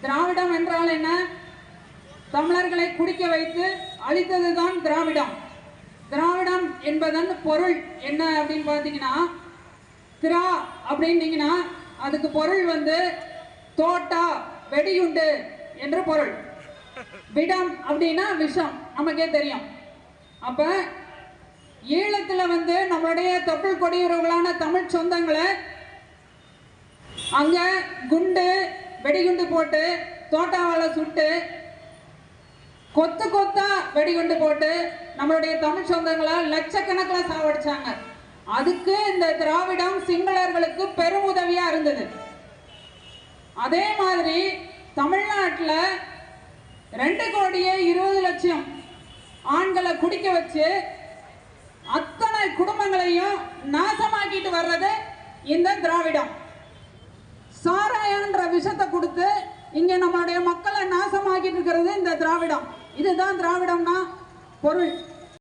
திராவிடம் என்றால் என்ன? தமிழர்களை குடிக்க வைத்து அழித்ததுதான் திராவிடம். திராவிடம் என்பதன் பொருள் என்ன அப்படின்னு பார்த்தீங்கன்னா திரா அப்படின்னீங்கன்னா அதுக்கு பொருள் வந்து தோட்டா வெடியுண்டு என்று பொருள். விடம் அப்படின்னா விஷம் நமக்கே தெரியும். அப்ப ஈழத்துல வந்து நம்மளுடைய தொப்புள் கொடியுறவுகளான தமிழ் சொந்தங்களை அங்க குண்டு வெடிகுண்டு போட்டு தோட்டாவால சுட்டு கொத்து கொத்தா வெடிகுண்டு போட்டு நம்மளுடைய தமிழ் சொந்தங்களா லட்சக்கணக்கில் சாவடிச்சாங்க. அதுக்கு இந்த திராவிடம் சிங்களர்களுக்கு பெரும் உதவியா இருந்தது. அதே மாதிரி தமிழ்நாட்டில் ரெண்டு கோடியே இருபது லட்சம் ஆண்களை குடிக்க வச்சு அத்தனை குடும்பங்களையும் நாசமாக்கிட்டு வர்றது இந்த திராவிடம். சாராய விஷத்தை கொடுத்து இங்க நம்மளுடைய மக்களை நாசமாக்கிட்டு இருக்கிறது இந்த திராவிடம். இதுதான் திராவிடம்னா பொருள்.